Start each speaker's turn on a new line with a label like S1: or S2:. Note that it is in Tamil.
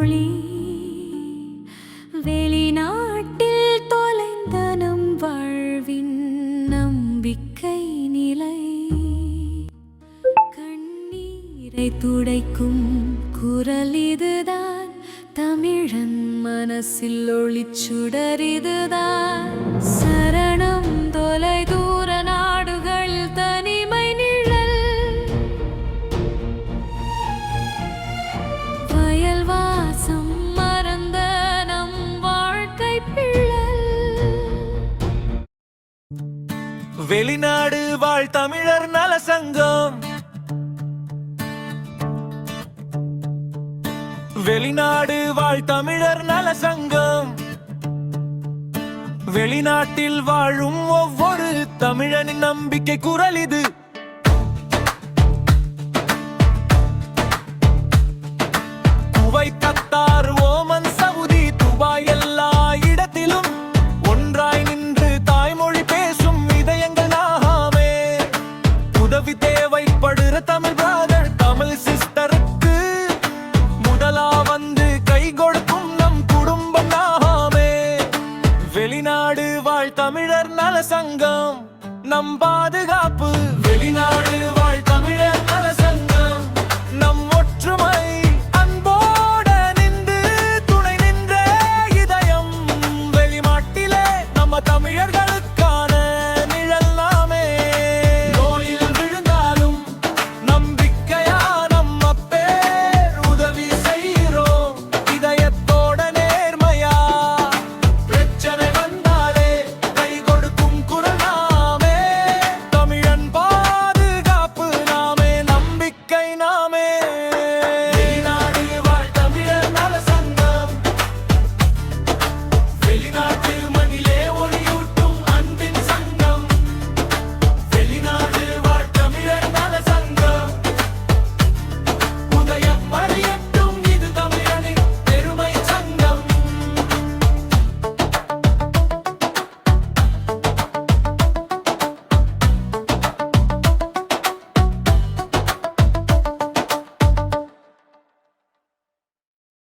S1: மொழி. வெளிநாட்டில் தொலைந்த நம் வாழ்வின் நம்பிக்கை நிலை. கண்ணீரை துடைக்கும் குரல் இதுதான். தமிழன் மனசில் ஒளிச்சுடர் இதுதான். சரணம்
S2: வெளிநாடு வாழ் தமிழர் நல சங்கம். வெளிநாடு வாழ் தமிழர் நல சங்கம். வெளிநாட்டில் வாழும் ஒவ்வொரு தமிழனின் நம்பிக்கை குரல் இது. உதவி தேவைப்படுற தமிழ் பிரதர் தமிழ் சிஸ்டருக்கு முதலா வந்து கை கொடுக்கும் நம் குடும்பம் நாமே வெளிநாடு வாழ் தமிழர் நல சங்கம் நம் பாதுகாப்பு